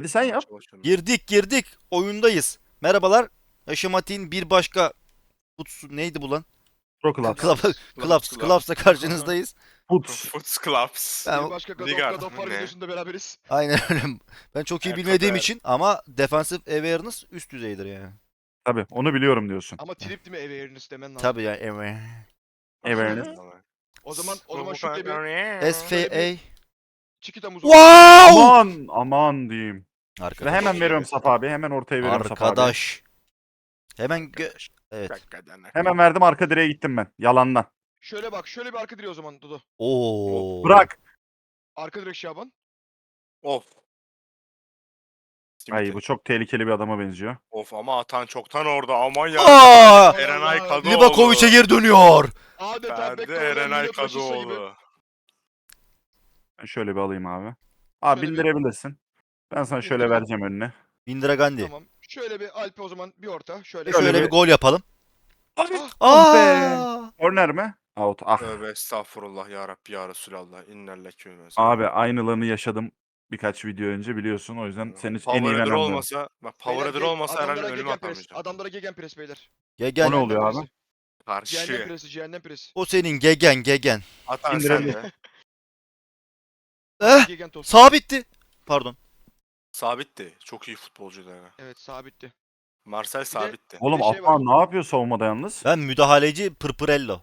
Hadi sen yap. Girdik girdik. Oyundayız. Merhabalar. Yaşamatik'in bir başka Futsu neydi bu lan? Pro Club. Club, Clubs, Clubs'la karşınızdayız. Put. Foots Clubs. Ben- Bir başka Liga. God of War Ne? videosunda beraberiz. Aynen öyle. Ben çok iyi bilmediğim için ama defensive awareness üst düzeydir yani. Tabii onu biliyorum diyorsun. Ama trip değil mi awareness demen lazım. Tabii yani. Awareness. O zaman o zaman şu bir SFA. Çikita muzu. Wow! Aman aman diyeyim. Ve Arkadaş. hemen veriyorum Saf abi. Hemen ortaya veriyorum Saf abi. Arkadaş. Hemen gö- Evet. Hemen verdim arka direğe gittim ben. Yalandan. Şöyle bak şöyle bir arka direği o zaman Dodo. Oo. Bırak. Arka direk Şaban. Of. Ay bu çok tehlikeli bir adama benziyor. Of ama atan çoktan orada aman ya. Aa! Erenay Kadıoğlu. Livakovic'e geri dönüyor. Adeta Ferdi Beckham'dan Erenay gibi. Kadıoğlu. Ben şöyle bir alayım abi. Abi Şöyle bir- bindirebilirsin. Ben sana şöyle vereceğim önüne. Indira Gandhi. Tamam. Şöyle bir Alp'e o zaman bir orta. Şöyle. Şöyle Şöyle bir- bir gol yapalım. Ah, Ah be. Aa! Korner mi? Out. Ah. Tövbe estağfurullah ya Rabbi ya Resulallah. İnnellekü Abi aynılarını yaşadım birkaç video önce biliyorsun. O yüzden senin için en iyi Power olmasa, bak Power beyler, olmasa herhalde adamlara önüme gegenpress, atamayacağım. Adamlara gegenpress beyler. Gegen. O ne oluyor abi? Cehennem Karşı. presi, cehennem presi. O senin gegen gegen. Atan sen İndirelim. de. Eh, Gegen sabitti. Pardon. Sabitti. Çok iyi futbolcuydu yani. Evet sabitti. Marcel sabitti. Oğlum Bir şey Afan ne yapıyor savunmada yalnız? Ben müdahaleci Pırpırello.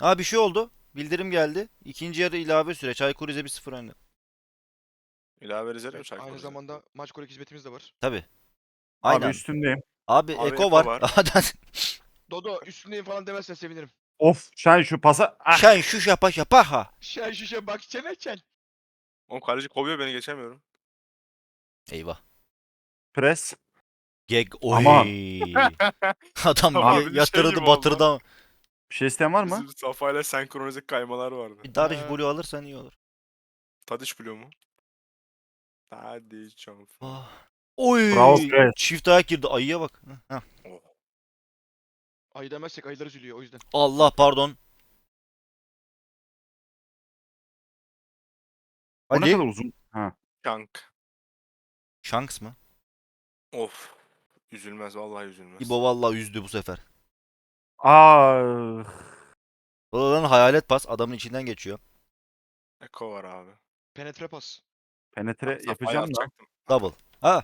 Ha bir şey oldu. Bildirim geldi. İkinci yarı ilave süre. Çaykur Rize 1-0 önde. İlave Rize'de mi Evet, Çaykur aynı Rize? zamanda maç golü hizmetimiz de var. Tabi. Abi Aynen. üstündeyim. Abi, Abi Eko Eko var. var. Dodo üstündeyim falan demezsen sevinirim. Of sen şu pasa... Ah. Şen şu şapa şapa ha. Şen şişe bak çene çen. Oğlum kaleci kovuyor beni geçemiyorum. Eyvah. Pres. Geg oy. Aman. Adam Abi ya- bir şey yatırdı gibi batırdı. ama. Bir şey isteyen var mı? Bizim Safa'yla senkronize kaymalar vardı. Bir Darış Ee. Blue alırsan iyi olur. Tadiç biliyor mu? Tadiç. of. Ah. Oy. Bravo Pres. Çift ayak girdi. Ayıya bak. Heh. Ayı demezsek ayılar üzülüyor o yüzden. Allah pardon. O ne kadar uzun. Ha. Kank. Shanks mı? Of. Üzülmez vallahi üzülmez. İbo vallahi üzdü bu sefer. Ah. Lan hayalet pas adamın içinden geçiyor. Eko var abi. Penetre pas. Penetre Safa'yı yapacağım da. atacaktım. Double. Ha.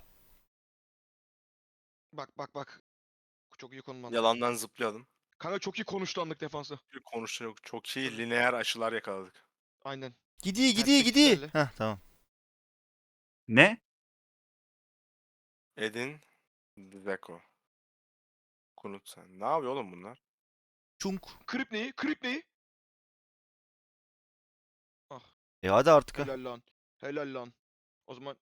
Bak bak bak. Çok iyi konum anladı. Yalandan zıplayalım. Kanka çok iyi konuştu anlık defansı. Bir konuştu yok. Çok iyi lineer aşılar yakaladık. Aynen. Gidiyor gidiyor Herkes gidiyor. Heh tamam. Ne? Edin. Zeko. Kunut sen. Ne yapıyor oğlum bunlar? Çunk. Krip neyi? Krip neyi? E hadi artık ha. Helal lan. Helal lan. O zaman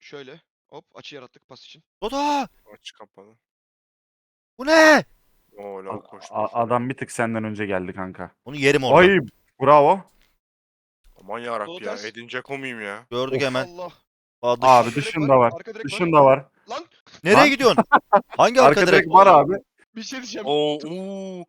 şöyle. Hop açı yarattık pas için. Doda! Aç kapalı. Bu ne? Oo lan koştu. a- adam bir tık senden önce geldi kanka. Onu yerim orada. Ay bravo. Aman yarabbi ya. Dodas. Edin Dzeko muyum ya? Gördük Of. hemen. Allah. Aa, dış- Abi dışında var. Arka direk Dışında var. Lan Nereye Lan. gidiyorsun? Hangi arka, Arka direk? direk var abi. bir şey diyeceğim. Oo, uuu.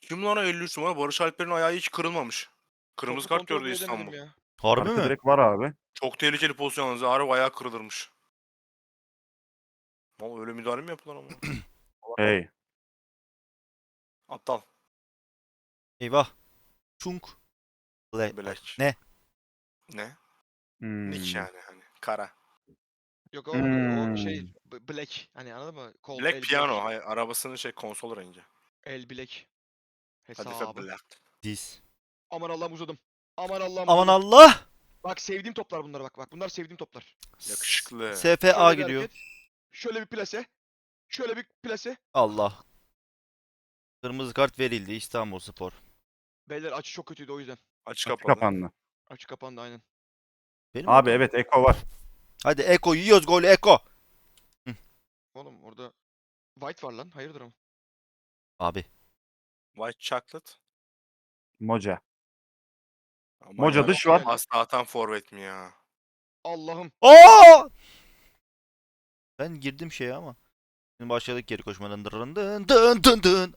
Kim lan o 53 numara? Barış Alper'in ayağı hiç kırılmamış. Kırmızı Topu kart kontrol gördü edemedim İstanbul. ya. Harbi Arka mi? direk var abi. Çok tehlikeli pozisyon yalnız. Harbi ayağı kırılırmış. Mal öyle müdahale mi yapılan ama? Hey. Aptal. Eyvah. Çunk. Black. Ne? Ne? Hmm. Nick yani hani. Kara. Yok o, Hmm. o şey b- black. Hani anladın mı? Kol, Black piano. Black. Hayır, arabasının şey konsol rengi. El black. Kadife Hesabı. Black. Diz. Aman Allah'ım uzadım. Aman Allah'ım Aman uzadım. Allah. Bak sevdiğim toplar bunlar bak bak. Bunlar sevdiğim toplar. Yakışıklı. SFA Şöyle bir gidiyor. hareket, Şöyle bir plase. Şöyle bir plase. Allah. Kırmızı kart verildi İstanbul Spor. Beyler açı çok kötüydü o yüzden. Aç Açı kapalı. kapandı. Açı kapandı aynen. Benim Abi evet Eko var. Hadi Eko yiyoruz golü Eko. Oğlum orada White var lan. Hayırdır ama. Abi. White chocolate. Moca. Aman Moca dış var. Asla atan forvet mi ya? Allah'ım. Aa! Ben girdim şeye ama. Şimdi başladık geri koşmadan. Dın dın dın dın dın.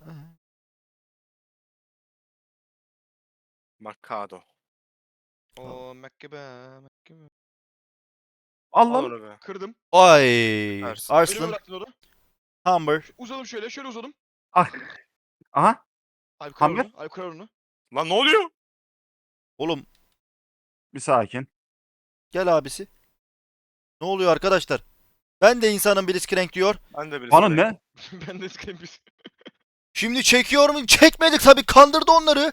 Mercado. O Mekkebe. Mekkebe. Al Al lan. onu be. Kırdım. Ay. Önüme Arslan. bıraktın onu. Humber. Uzadım şöyle. Şöyle uzadım. Ah. Aha. Kırar Hammer? onu. Alp kırar onu. Lan ne oluyor? Oğlum Bir sakin. gel abisi. Ne oluyor arkadaşlar? Ben de insanın Blitzcrank diyor. Ben de birisi. Bana ne? ben de sıkayım biz. Şimdi çekiyor mu? Çekmedik tabii. Kandırdı onları. Ne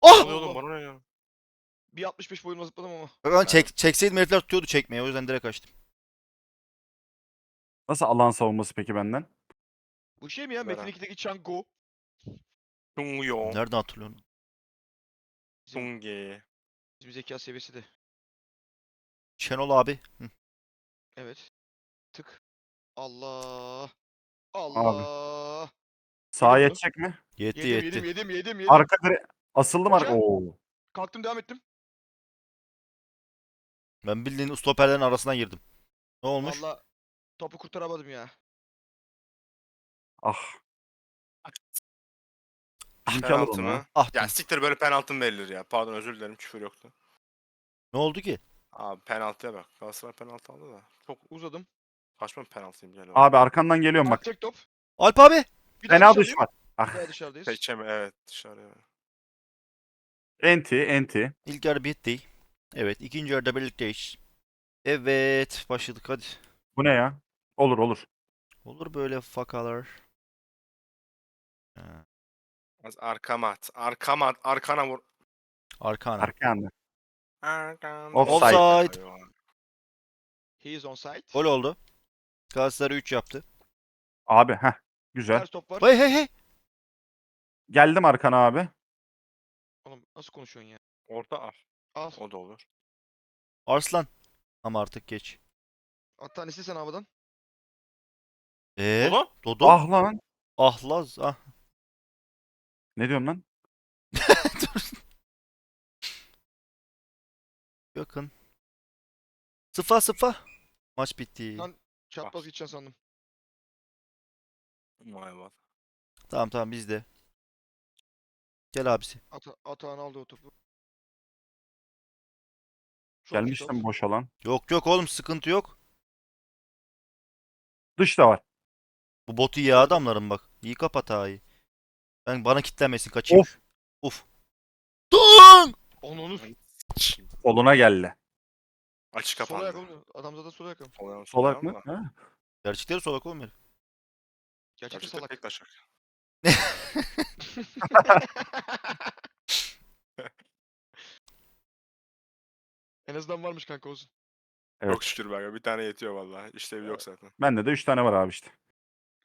Oh! oluyor oğlum bana ne ya? Bir 65 boyuma zıpladım ama. Ben çek, çekseydim herifler tutuyordu çekmeye. O yüzden direkt açtım. Nasıl alan savunması peki benden? Bu şey mi ya? Metin Beraber. 2'deki Chango. Tungyo. Nereden hatırlıyorsun? Tunge. Bizim zeka seviyesi de. Şenol abi. Hı. Evet. Tık. Allah. Allah. Sağa bunu. yetecek mi? Yetti Yedim, yetti. yedim, yedim, yedim, yedim. Arka dire... Asıldım arka. Hocam. Oo. Kalktım devam ettim. Ben bildiğin stoperlerin arasına girdim. Ne olmuş? Valla topu kurtaramadım ya. Ah. Alır Penaltı mı? Ah Ya siktir böyle penaltı mı verilir ya? Pardon özür dilerim küfür yoktu. ne oldu ki? Abi penaltıya bak. Galatasaray penaltı aldı da. Çok Uzadım. saçma bir penaltıyım gel. Abi arkandan geliyorum bak. Tek top. Alp abi. Bir daha Fena dışarıdayım. dış var. Ah. Bir daha dışarıdayız. Seçeme evet dışarıya. Enti, enti. İlk yarı bitti. Evet ikinci yarıda birlikteyiz. Evet başladık hadi. Bu ne ya? Olur olur. Olur böyle fakalar. Ha, Az arkama at. Arkama at. Arkana vur. Arkana. Arkanda. Arkana. Offside. He is onside. Gol oldu. Galatasaray 3 yaptı. Abi heh. Güzel. Ters top var. Hey hey hey. Geldim arkana abi. Oğlum nasıl konuşuyorsun ya? Orta al. Al. O da olur. Arslan. Ama artık geç. At tanesi sen havadan. Eee? Oğlum. Dodo? Ah lan. Ahlaz. Ah. Ne diyorsun lan? Yakın. Sıfa sıfa. Maç bitti. Lan- Çapraz gideceksin sandım. Vay vay. Tamam tamam bizde. Gel abisi. Ata Atağını aldı o topu. Gelmiştim top. boş alan. Yok yok oğlum sıkıntı yok. Dış da var. Bu botu iyi adamların bak. İyi kapat ha iyi. Ben bana kitlenmesin kaçayım. Of. Uf. Dın! Onu Soluna geldi. Açık Sol kapandı. oğlum. Adam zaten sol ayak. ama. Sol ayak, Solak ayak mı? Ha. Gerçekleri solak oğlum herif. Gerçekten Gerçekten salak. tek taşak. azından varmış kanka olsun. Evet. Çok şükür be. Bir tane yetiyor vallahi. İşlevi yok zaten. Bende de 3 tane var abi işte.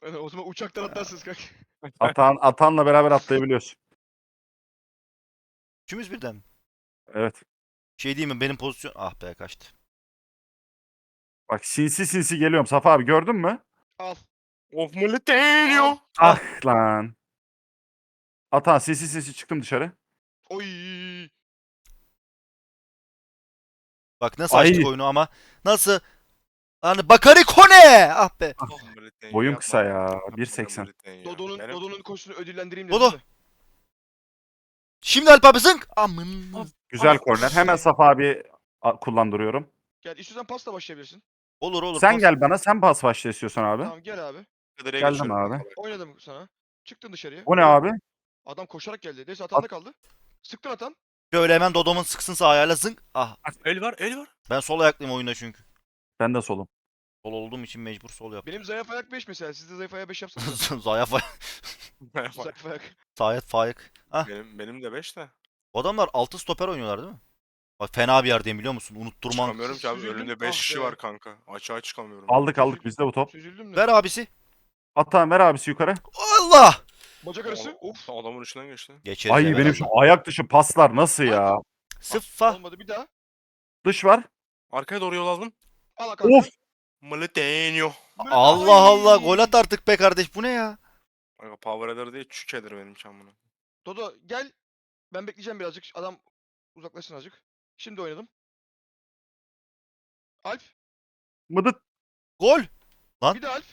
Yani o zaman uçaktan atlarsınız kanka. Atan, atanla beraber atlayabiliyorsun. Üçümüz birden mi? Evet. Şey diyeyim mi benim pozisyon... Ah be kaçtı. Bak sinsi sinsi geliyorum. Safa abi gördün mü? Al. Of Molitenio. Ah lan. Atan sinsi sinsi çıktım dışarı. Oy. Bak nasıl Ay. açtık oyunu ama. Nasıl? Hani Bakari Kone! Ah be. Boyum kısa ya. 1.80. Dodo'nun Dodo'nun koşusunu ödüllendireyim dedim Dodo. de. Şimdi Alp abi zınk. Amın. Güzel korner. Hemen Safa abi a- kullandırıyorum. Gel istiyorsan pasla başlayabilirsin. Olur olur. Sen pas. gel bana. Sen pas başla istiyorsan abi. Tamam gel abi. Geldim abi. Oynadım sana. Çıktın dışarıya. O ne abi? Adam koşarak geldi. Neyse atanda kaldı. Sıktın atan. Şöyle hemen Dodo'mun sıksın sağ ayağıyla zınk. Ah. El var, el var. Ben sol ayaklıyım oyunda çünkü. Ben de solum. Sol olduğum için mecbur sol yap. Benim zayıf ayak 5 mesela. Siz de zayıf ayak 5 yapsanız. Zayıf ayak. zayıf ayak. Sayet faik. Ah. benim, benim de 5 de. O adamlar 6 stoper oynuyorlar değil mi? Bak fena bir yerdeyim biliyor musun? Unutturman. Çıkamıyorum ki abi. Süzüldüm. Önümde 5 Ah kişi var kanka. Açığa çıkamıyorum. Aldık aldık bizde bu top. Süzüldüm de. Ver abisi. Atan ver abisi yukarı. Allah! Bacak arası. Of. Adamın içinden geçti. Geçeriz Ay benim şu ayak dışı paslar nasıl ya? Sıffa. Olmadı bir daha. Dış var. Arkaya doğru yol aldım. Al kanka. Of. Allah Allah gol at artık be kardeş bu ne ya? Kanka power eder değil çükedir benim için bunu. Dodo gel. Ben bekleyeceğim birazcık. Adam uzaklaşsın azıcık. Şimdi oynadım. Alp. Mıdıt. Gol. Lan. Bir de Alp.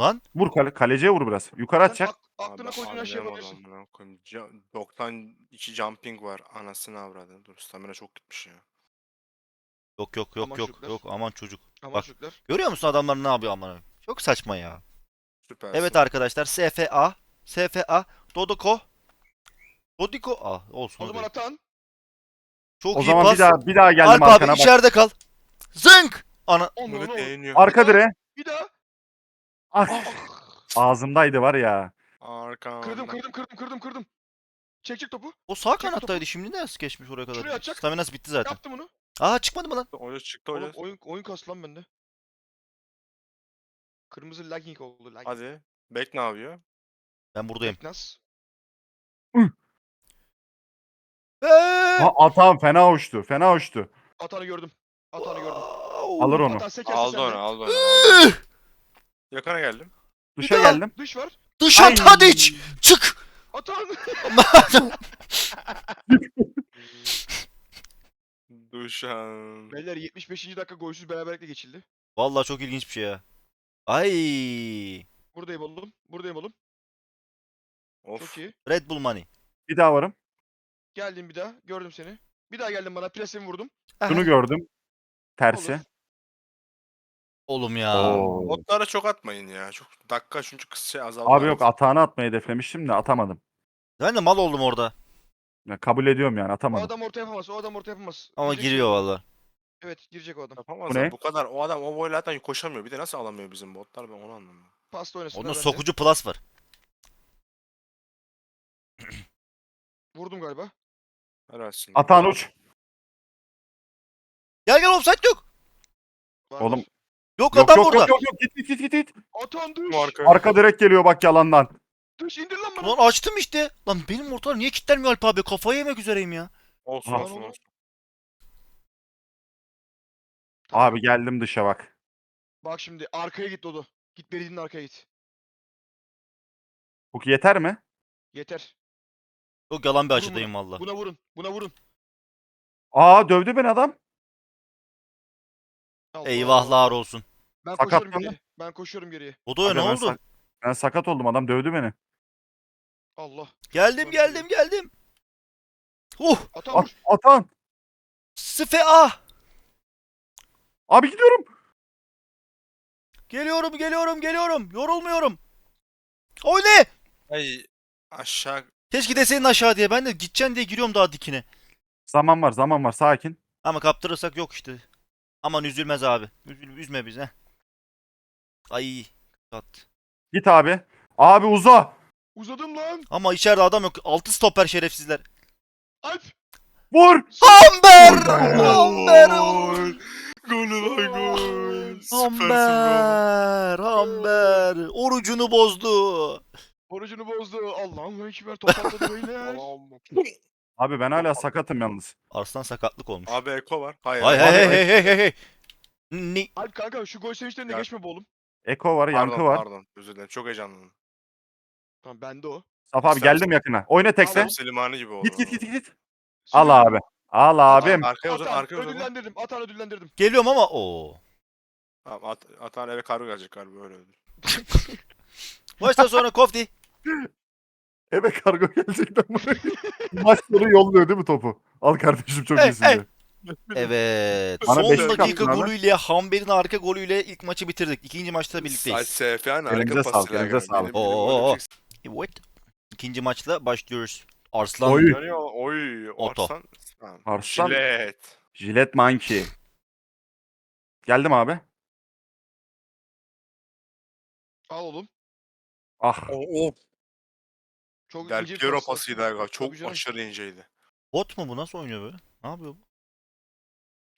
Lan. Vur kale, kaleciye vur biraz. Yukarı Sen atacak. ak- aklına koyduğun her şeyi. Ca- 92 jumping var. Anasını avradı. Dur stamina çok gitmiş ya. Yok yok yok Aman yok çocuklar. yok aman çocuk. Aman Bak. çocuklar. Görüyor musun adamlar ne yapıyor aman? Çok saçma ya. Süpersin. Evet arkadaşlar SFA SFA Dodoko Dodiko ah olsun. O zaman hadi. atan. Çok O iyi zaman pas. bir daha bir daha geldim Alp arkana abi bak. içeride kal. Zınk! Ana Onu Bunu onu. değiniyor. Arka direğe. Bir daha. Ah, Ah. ağzımdaydı var ya. Arkamda. Kırdım kırdım kırdım kırdım kırdım. Çek çek topu. o sağ Çek kanattaydı şimdi nasıl geçmiş oraya Şuraya kadar? atacak. Staminası bitti zaten. Yaptım onu. Aa çıkmadı mı lan? Oyun çıktı Oğlum oyun. oyun oyun kastı lan bende. Kırmızı lagging oldu. Lagging. Hadi. Bek ne yapıyor? Ben buradayım. Nas. Eee! Ha, Atan fena uçtu. Fena uçtu. Atanı gördüm. Atanı gördüm. Alır onu. Atan sekerse Aldı onu aldı onu. aldı onu. Yakına geldim. Dışa daha. geldim. Dış var. Dışan Ay. Tadiç! Çık! Atan. Duşan. Beyler 75. dakika golsüz beraberlikle geçildi. Vallahi çok ilginç bir şey ya. Ay! Buradayım oğlum. Buradayım oğlum. Of. Çok iyi. Red Bull Money. Bir daha varım. Geldim bir daha. Gördüm seni. Bir daha geldim bana. Presimi vurdum. Şunu gördüm. Tersi. Olur. Oğlum ya. Oo. Botlara çok atmayın ya. Çok dakika çünkü kısa şey azaldı. Abi yok atağını atmayı hedeflemiştim de atamadım. Ben de mal oldum orada. Ya, kabul ediyorum yani O atamadım. adam orta yapamaz. O adam orta yapamaz. Ama Girecek giriyor valla. Evet girecek o adam. Yapamaz Bu ne? bu kadar. O adam o boyla zaten koşamıyor. Bir de nasıl alamıyor bizim botlar ben onu anlamıyorum. Pasta oynasın. Onun sokucu plus var. Vurdum galiba. Helalsin. Atan uç. Gel gel offside yok. Var, Oğlum, var. Yok, Yok adam yok burada. yok yok yok git git git git git. Atan düş. Arka. Arka direkt geliyor bak yalandan. Düş indir lan bana. Lan açtım işte. Lan benim ortalar niye kilitlenmiyor Alp abi? Kafayı yemek üzereyim ya. Olsun Ha. olsun olsun. Tamam. Abi geldim dışa bak. Bak şimdi arkaya git Dodo. Git Beridin'in arkaya git. Bu yeter mi? Yeter. Yok yalan bir açıdayım valla. Buna vurun. Buna vurun. Aa dövdü beni adam. Allah. Eyvahlar olsun. Ben koşuyorum Sakatlandı. geriye. Ben koşuyorum geriye. Odoya Abi ne ben oldu? sak- Ben sakat oldum adam dövdü beni. Allah. Geldim geldim geldim. Uh! Atan At, vur. atan. Sıfe ah! Abi gidiyorum. Geliyorum geliyorum geliyorum. Yorulmuyorum. Oy ne? Ay aşağı Keşke deseydin aşağı diye. Ben de gideceksin diye giriyorum daha dikine. Zaman var zaman var sakin. Ama kaptırırsak yok işte. Aman üzülmez abi. Üzül, üzme bizi. Ay. At. Git abi. Abi uza. Uzadım lan. Ama içeride adam yok. Altı stoper şerefsizler. Alp. Vur. Amber! Amber! Golü lan gol. Amber! Amber! Orucunu bozdu. Orucunu bozdu. Allah'ım ekber toparladı beyler. Abi ben hala sakatım yalnız. Arslan sakatlık olmuş. Abi Eko var. Hayır. Hay abi. hay abi, hey hey. Ni Alp kanka şu gol sevinçlerine geçme be oğlum. Eko var, Pardon, yankı var. Pardon özür dilerim. Çok heyecanlandım. Tamam bende o. Saf abi geldim yakına. Oyna tekse. Tam Selimani gibi oldu. Git git git git. Al abi. Al abim. Arkaya uzat, Atan arkaya uzat. ödüllendirdim. Atan ödüllendirdim. geliyorum ama o. Tamam, at, atan eve kargo gelecek galiba öyle öldür. Maçtan sonra kofti. Eve kargo gelecekten buraya. Maç sonu yolluyor değil mi topu? Al kardeşim çok Hey, iyisin hey. diye. Evet. Bana Son dakika attın abi. golüyle Hamber'in arka golüyle ilk maçı bitirdik. İkinci maçta birlikteyiz. SF yani Elinize sağlık, pasıyla. elinize sağlık. Oo. Evet. İkinci maçla başlıyoruz. Arslan. Oy. Oy. Oto. Arslan. Arslan. Jilet. Jilet Monkey. Geldim abi. Al oğlum. Ah. Çok Del ince bir Piero pasıydı galiba. Çok Tabii canım. aşırı inceydi. Bot mu bu? Nasıl oynuyor böyle? Ne yapıyor bu?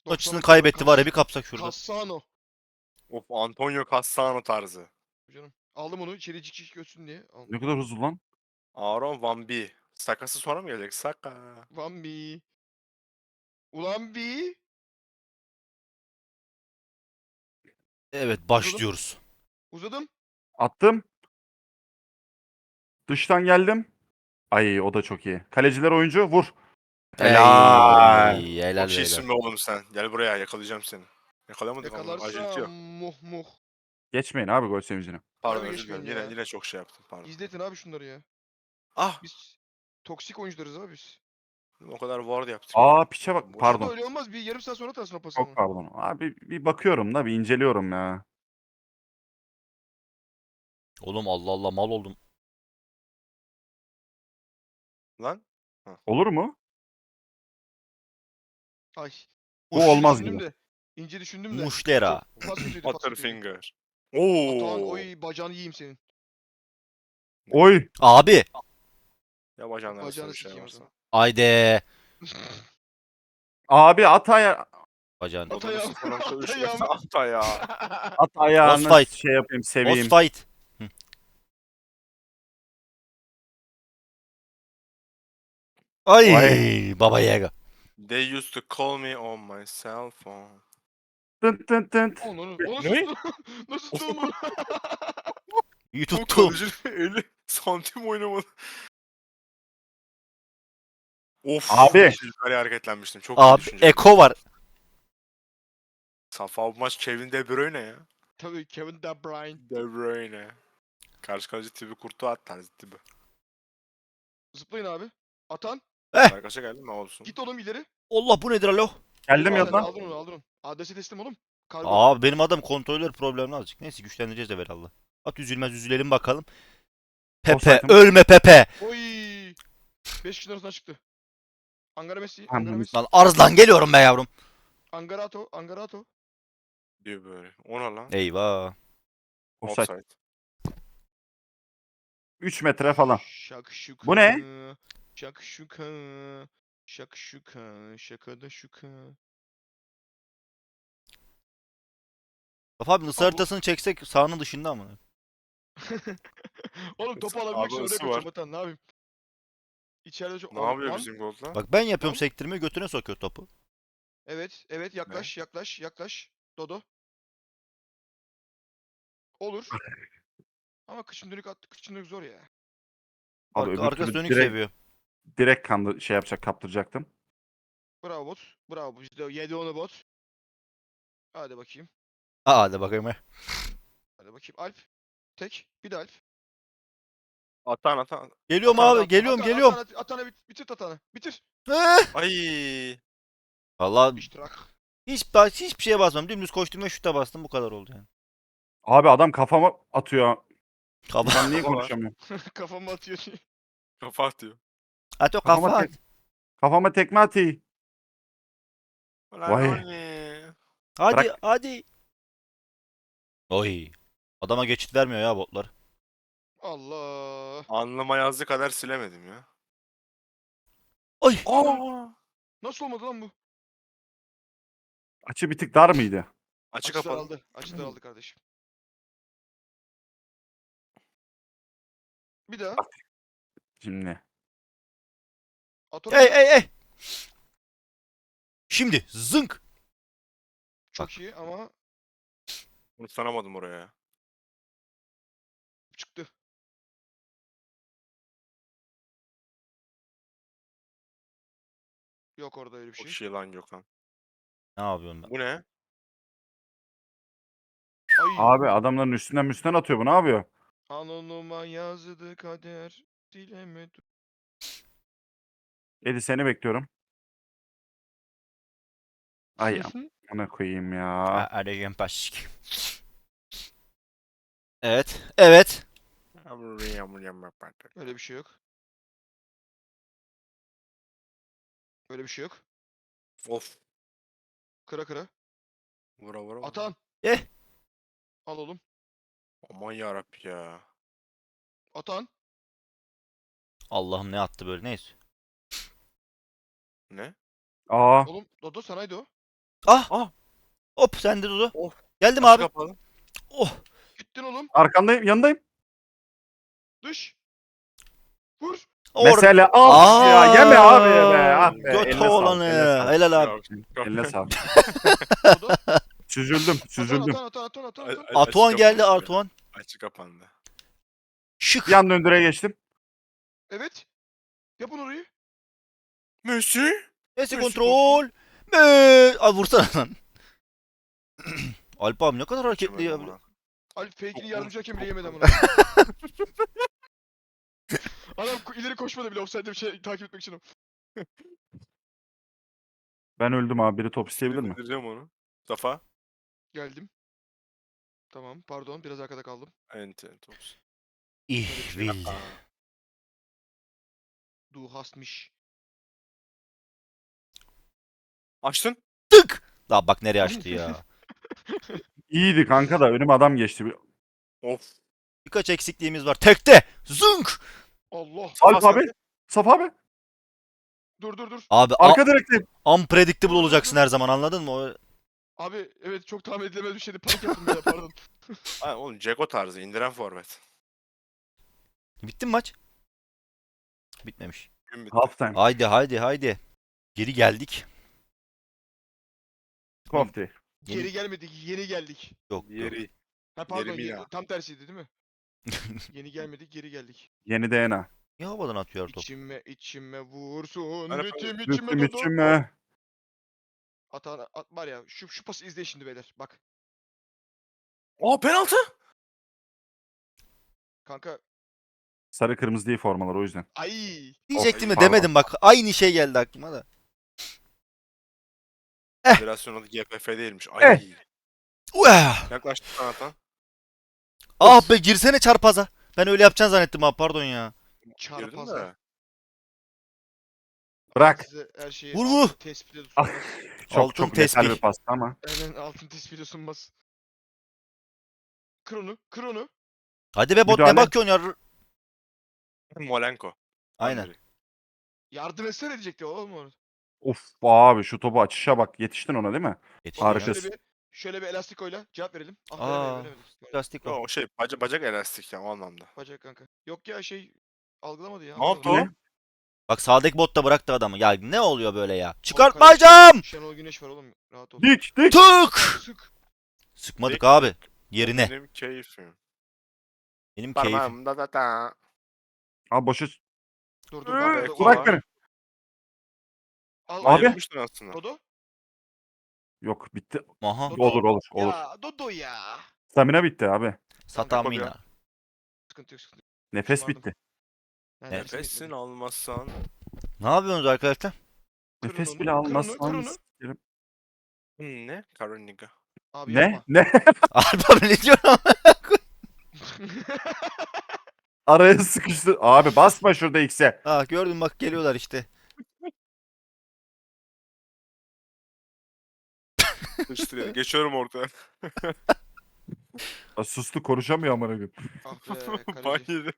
90 Açısını kaybetti var ya bir kapsak şurada. Cassano. Of Antonio Cassano tarzı. Canım. Aldım onu içeri cik cik götsün diye. Al. Ne kadar hızlı lan. Aaron Van B. Sakası sonra mı gelecek? Saka. Van bi. Ulan bi. Evet başlıyoruz. Uzadım. Attım. Dıştan geldim. Ay o da çok iyi. Kaleciler oyuncu vur. Helal. Ey, helal Çok şeysin helal. be oğlum sen. Gel buraya yakalayacağım seni. Yakalayamadık ama Yakalarsa yok. muh muh. Geçmeyin abi gol sevincine. Pardon özür dilerim. geçmeyin Yine, ya. yine çok şey yaptım pardon. İzletin abi şunları ya. Ah Biz toksik oyuncularız abi biz. O kadar ward yaptım. Aa piçe bak. Pardon. öyle olmaz. Bir yarım saat sonra atarsın o pası. Çok pardon. Abi bir bakıyorum da bir inceliyorum ya. Oğlum Allah Allah mal oldum. Lan. Olur mu? Ay. Bu ince olmaz düşündüm gibi. de. İnce düşündüm de. Muşlera. Kötüydü. Butterfinger. Atan Oo. oy bacağını yiyeyim senin. Oy. Abi. Ya bacağından Bacağını bir şey sikeyim o varsa. zaman. Haydi. Abi at aya Bacağın. At ayağım. Dövüşü. ayağım. At ayağı. at ayağını Boss fight. şey yapayım seveyim. Boss fight. Ay Vay. baba yaga. They used to call me on my cell phone. Tın tın tın. Ne? nasıl tuttu? Nasıl tuttu onu? İyi Bu tuttu. kalecinin 50 santim oynamadı. Of. Abi. Yukarı hareketlenmiştim. Çok Abi düşünce. Eko var. Safa bu maç Kevin De Bruyne ya. Tabii Kevin De Bruyne. De Bruyne. Karşı kaleci tipi kurtu at tarzı tipi. Zıplayın abi. Atan. Arkadaşa geldi mi olsun. Git oğlum ileri. Allah bu nedir alo? Geldim Aldın, yanına. Aldın onu aldın onu. Adresi teslim oğlum. Kargo. Abi benim adam kontrolör problemli azıcık. Neyse güçlendireceğiz de Allah. At üzülmez üzülelim bakalım. Pepe Offside'ım. ölme Pepe. Oy. 5 kişinin arasından çıktı. Angara Messi. Angara Messi. Lan arzlan geliyorum be yavrum. Angarato. Angarato. Diyor böyle. Ona lan. Eyvah. Offside. Offside. 3 metre falan. Şakşuka. Bu ne? Şakşuka. Şakşuka. Şakada şuka. Kafa abi ısı Abi bu- haritasını çeksek sahanın dışında ama. Oğlum topu Abi alabilmek için oraya koşacağım var. Ne yapayım? İçeride çok... Ne yapıyor bizim Gold'la? Bak ben yapıyorum sektirmeyi götüne sokuyor topu. Evet, evet yaklaş, yaklaş, yaklaş. Dodo. Olur. Ama kışın dönük at, kışın dönük zor ya. Abi Arka, öbür türlü dönük direkt, seviyor. Direkt kandı şey yapacak kaptıracaktım. Bravo bot. Bravo. Bizde yedi onu bot. Hadi bakayım. Aa hadi bakayım he. Hadi bakayım. Alp. Tek. Bir de Alp. Atan atan. Geliyorum Atan, abi atan, geliyorum Atana, geliyorum. Atana, atana bit, bitir atana. Bitir. Eh! Ay. Vallahi İştirak. hiç daha hiçbir şeye basmam. Dümdüz koştum ve şuta bastım bu kadar oldu yani. Abi adam kafama atıyor. Kafa. Ben niye konuşamıyorum? Kafamı atıyor. Kafa atıyor. At o Kafama, kafa. tek, kafama tekme atıyor. Ulan Vay. Hadi Bırak. hadi. Oy. Adama geçit vermiyor ya botlar. Allah. Anlama yazdı kadar silemedim ya. Oy. Aa. Nasıl olmadı lan bu? Açı bir tık dar mıydı? Açık Açı kapalı. daraldı. Açı daraldı kardeşim. Bir daha. Şimdi. At onu. Ey ey ey. Şimdi zınk. Çok iyi ama Bunu sanamadım oraya. çıktı. Yok orada öyle bir O şey. şey lan Gökhan. Ne yapıyorum ben? Bu ne? Ay. Abi adamların üstünden üstünden atıyor bu ne yapıyor? Anonuma yazdı kader. Dilemedim. Edi seni bekliyorum. Ay amına koyayım ya. Arayacağım paşik. Evet. Evet. Öyle bir şey yok. Öyle bir şey yok. Of. Kıra kıra. Vura vura. vura. Atan. Eh. Al oğlum. Aman yarabbi ya. Atan. Allah'ım ne attı böyle neyse. Ne? Aa Oğlum Dodo sanaydı o. Ah. Ah. Hop sen de Dudu. Of. Geldim Açık abi. kapalı. Oh. Gittin oğlum. arkandayım yanındayım. Dış. Vur. Or Mesele al ya yeme abi be. Ah be. Göt oğlanı. Helal abi. Eline sağlık. Dodo. Süzüldüm süzüldüm. atan atan atan atan. A- atan. a- Atuan geldi kapandı. Atuan. Açık kapandı. Şık. Yan döndüre geçtim. Evet. Yapın orayı. Messi? Messi kontrol. Be. Abi vursana lan. Alp abi ne kadar hareketli ya. Alp fake'ini yardımcı hakem bile yemedi amına. Adam ileri koşmadı bile offside'de bir şey takip etmek için. Ben öldüm abi. Biri top isteyebilir mi? İndireceğim onu. Mustafa. Geldim. Tamam pardon biraz arkada kaldım. Ente. Tops. Ich will. Du hast mich. Açtın. Tık! Daha bak nereye açtı ya. İyiydi kanka da önüme adam geçti. Bir- Of. Birkaç eksikliğimiz var. Tekte! Zınk! Allah. Alp abi. Saf abi. Dur dur dur. Abi a- Arka direkte. unpredictable olacaksın her zaman anladın mı? O- Abi evet çok tahmin edilemez bir şeydi. Panik yaptım ya pardon. Ha, oğlum Ceko tarzı indiren forvet. Bitti mi maç? Bitmemiş. Gün bitti. Half time. Haydi haydi haydi. Geri geldik. Yeni- Geri gelmedik yeni geldik. Yok yok. Yeri. Ha pardon Yeri yeni- tam tersiydi değil mi? yeni gelmedik geri geldik. Yeni DNA. Niye havadan atıyor top? İçime içime vursun. Hani Ritim içime içime. Atan at var ya şu şu pası izleyin şimdi beyler. Bak Aa penaltı. kanka Sarı kırmızı değil formalar o yüzden. ay Diyecektim de pardon. demedim bak. Aynı şey geldi aklıma da. Federasyon adı GFF değilmiş. Ay. Uah! Yaklaştı kanata. Ah be girsene çarpaza. Ben öyle yapacaksın zannettim abi pardon ya. Çarpazla. de. Bırak. Size her şeyi Vur, altın vur. tespitle Ah. sunmaz. Çok Altın çok metal tespih. bir pasta ama. Hemen altın tespitle sunmaz. Kır onu, kır onu. Hadi be bot ne Müdahale. bakıyorsun ya? Molenko. Aynen. Yardım etsene diyecekti oğlum onu. Of abi şu topu açışa bak. Yetiştin ona değil mi? Yetiştin Harika. ya. Harikasın. Şöyle bir, şöyle bir elastik oyla cevap verelim. Ah Aa. veremedim, veremedim. Plastik Yo, o. şey bacak, bacak elastik ya o anlamda. Bacak kanka. Yok ya şey algılamadı ya. Ne yaptı o? Bak sağdaki bot da bıraktı adamı. Ya ne oluyor böyle ya? Çıkartmayacağım! Şenol Güneş var oğlum. Rahat ol. Dik dik. Tık! Sık. Sıkmadık abi. Yerine. Benim keyfim. Benim keyfim. Parmağımda da da. Abi boşu. Dur dur. Ee, Bırak beni. Al, Abi. Ayırmıştın aslında. Dodo. Yok bitti. Aha. Dodo. Olur olur olur. Ya Dodo ya. Stamina bitti abi. Satamina. Sıkıntı yok sıkıntı yok. Nefes Pardon. bitti. Ben Evet. dersim Nefesini etmedim. almazsan. Ne yapıyorsunuz arkadaşlar? Kırın Nefes onu, bile kırın onu, almazsan. kırın onu. sikerim. Hmm, ne? Karolinga. Abi Ne? yapma. Ne? Abi ne diyorsun? Araya sıkıştı. Abi basma şurada X'e. Ah gördün bak geliyorlar işte. Sıçtı Geçiyorum ortaya. Aa, Sustu konuşamıyor amına koyayım. ah be Ban kaleci. yedim.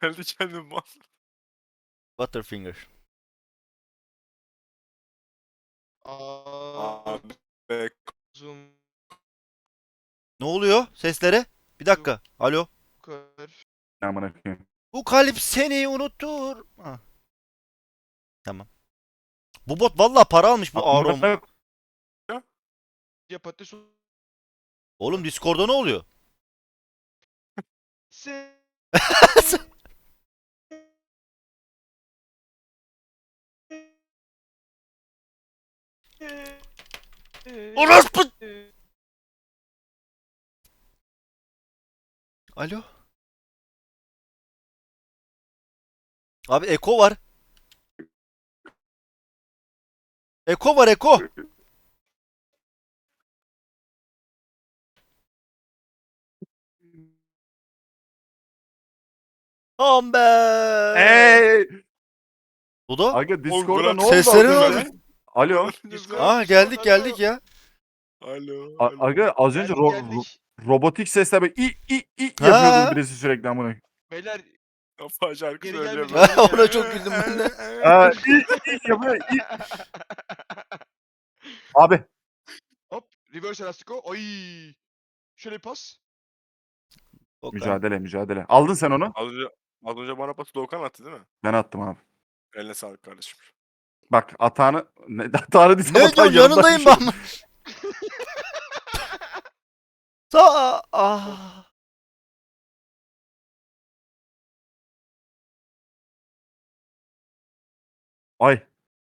Geldi kendim ban. Butterfinger. Aa, Abi. Be. zoom Ne oluyor seslere? Bir dakika. Alo. Amına koyayım. Bu kalp seni unutur. Ha. Tamam. Bu bot vallahi para almış bu. Amına- Ya patates Oğlum Discord'da ne oluyor? Se- Orospu! Alo. Abi Eko var. Eko var Eko. Tamam be. Hey! Dodo? Aga Discord'da bırak ne oldu? sesleri az ne önce? Alo. Aa geldik geldik ya. Alo. A- alo. Aga az önce ro- robotik sesle böyle i i i Ha. yapıyordun birisi sürekli amına. Beyler Kafa şarkı Geri söylüyor. gelmedi. Ona çok güldüm ben de. Ha, i i yapıyor. i. Abi hop reverse elastiko. Oy. Şöyle bir pas. Mücadele mücadele. Aldın sen onu. Az önce, az önce bana pası Doğukan attı değil mi? Ben attım abi. Eline sağlık kardeşim. Bak atağını ne atağını değil Ne atağın diyorsun yanındayım yanındaymış. ben. Sağ. Ah. Ay.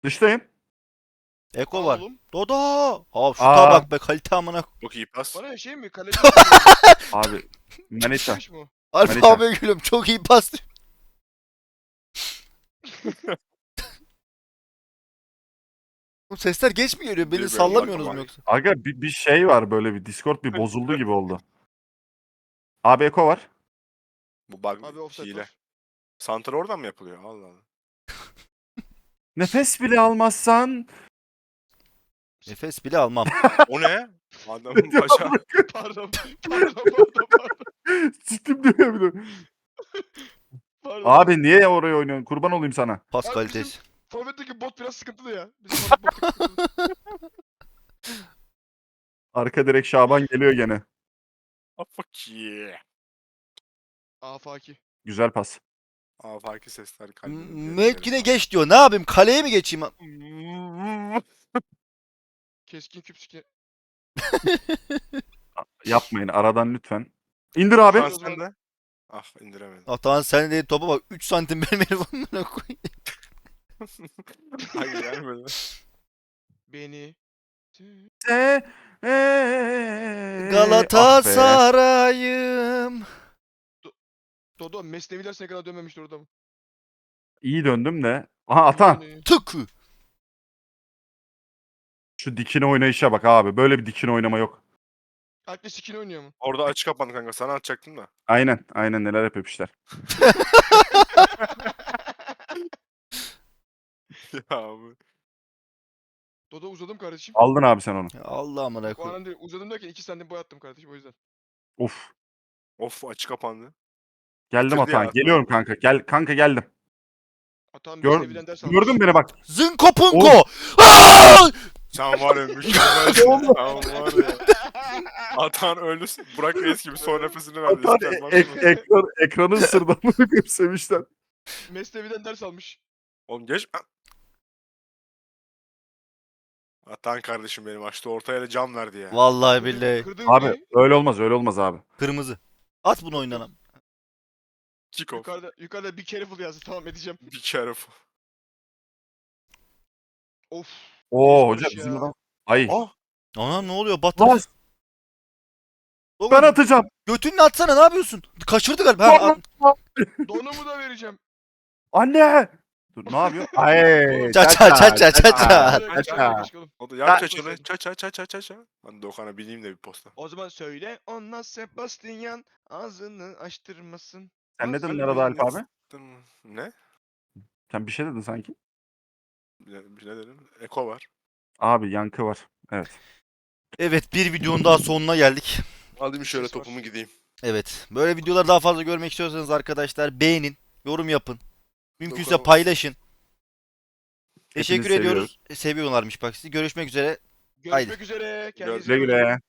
Dıştayım. Eko var. oğlum. Dodo. Aa şuta Aa. bak be kalite amına. Çok iyi pas. Bana şey mi? Kaleci Abi. Manita. mi? o? Manita. abi gülüm çok iyi pas. Oğlum Sesler geç mi geliyor? Beni Bilmiyorum, sallamıyorsunuz mu yoksa? Aga bir, bir şey var böyle bir Discord bir bozuldu gibi oldu. Abi Eko var. Bu bug Abi offset hile. var. Santra oradan mı yapılıyor? Allah Allah. Nefes bile almazsan. Nefes bile almam. O ne? Adamın paşa. Pardon. Pardon pardon pardon. Siktim diyor bir de. pardon. Abi niye oraya oynuyorsun? Kurban olayım sana. Pas Abi kalitesi. Forvet'teki bot biraz sıkıntılı ya. Bizim forvet bot sıkıntılı. Arka direkt Şaban geliyor gene. Ah, fuck yeah. Afaki. Güzel pas. Aa farklı sesler kalbim. Mevkine geç diyor. Ne yapayım? Kaleye mi geçeyim? Keskin küp sike. Yapmayın aradan lütfen. İndir abi. Abi. Sen de. Ah indiremedim. Atahan sen de topa bak 3 santim benim elimden koy. Hayır gelmedi. Beni. Se- Ah be. Galatasaray'ım. Dodo mesneviler sene kadar dönmemiştir orada mı? İyi döndüm de. Aha Atan. Tıkı. Şu dikine oynayışa bak abi. Böyle bir dikine oynama yok. Alp'le skin oynuyor mu? Orada açık kapandı kanka. Sana atacaktım da. Aynen. Aynen neler yapmışlar. ya abi. Dodo uzadım kardeşim. Aldın abi sen onu. Ya Allah amına Bu koyayım. değil, uzadım derken 2 santim boy attım kardeşim o yüzden. Of. Of açık kapandı. Geldim Bitirdi Atan. ya. Geliyorum kanka. Gel kanka geldim. Atan Gör, ders almış. gördün beni bak. Zınko punko. Sen var ya mükemmel. Sen var ya. Atan öldü. Burak Reis gibi son nefesini verdi. Atan İster e- bak- ek- ekran, ekranı ısırdı. Bunu hep sevmişler. Mesneviden ders almış. Oğlum geç. Atan kardeşim benim açtı ortaya da cam verdi ya. Vallahi billahi. Abi öyle olmaz öyle olmaz abi. Kırmızı. At bunu oynanam. Kick off. Yukarıda, yukarıda bir careful yazdı tamam edeceğim. Be careful. Of. Oo hocam bizim adam. Ay. Oh. Ana ne oluyor? Batı. Lan Oğlum, ben atacağım. Götünle atsana ne yapıyorsun? Kaçırdı galiba. Ha, at- Donumu da vereceğim. Anne. Dur ne yapıyor? Ay. Ça ça ça ça ça ça. Aç. kaçalım. O da Ya- yap çaçını. Ça ça ça ça ça ça. Ben Doğan'a bileyim de bir posta. O zaman söyle ona Sebastian ağzını açtırmasın. Sen ne dedin arada Alp abi? Ne? Sen bir şey dedin sanki. Bir bir ne dedim? Eko var. Abi yankı var. Evet. Evet bir videonun daha sonuna geldik. Alayım şöyle topumu gideyim. Evet. Böyle videoları daha fazla görmek istiyorsanız arkadaşlar beğenin, yorum yapın. Mümkünse paylaşın. Teşekkür ediyoruz. Seviyorlarmış bak sizi. Görüşmek üzere. Görüşmek üzere. Kendinize Güle iyi bakın. güle.